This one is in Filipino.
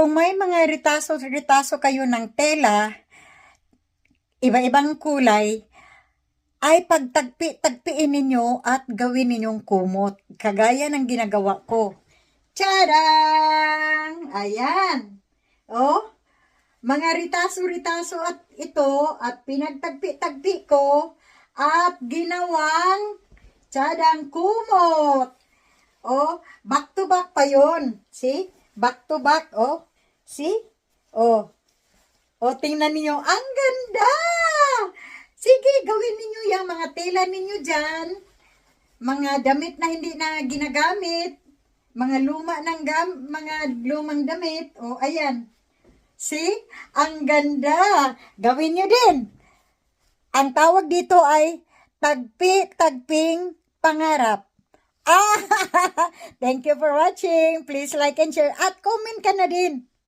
kung may mga ritaso-ritaso kayo ng tela, iba-ibang kulay, ay pagtagpi-tagpiin ninyo at gawin ninyong kumot. Kagaya ng ginagawa ko. Tadang! Ayan. Oh, mga ritaso-ritaso at ito at pinagtagpi-tagpi ko at ginawang tsadang kumot. Oh, back to back pa yon. See? Back to back. Oh, see? Oh. Oh, tingnan niyo. Ang ganda! Sige, gawin ninyo yung mga tela ninyo dyan. Mga damit na hindi na ginagamit. Mga luma ng gam, mga lumang damit. Oh, ayan. See? Ang ganda. Gawin nyo din. Ang tawag dito ay tagpi-tagping pangarap. Ah! Thank you for watching. Please like and share at comment ka na din.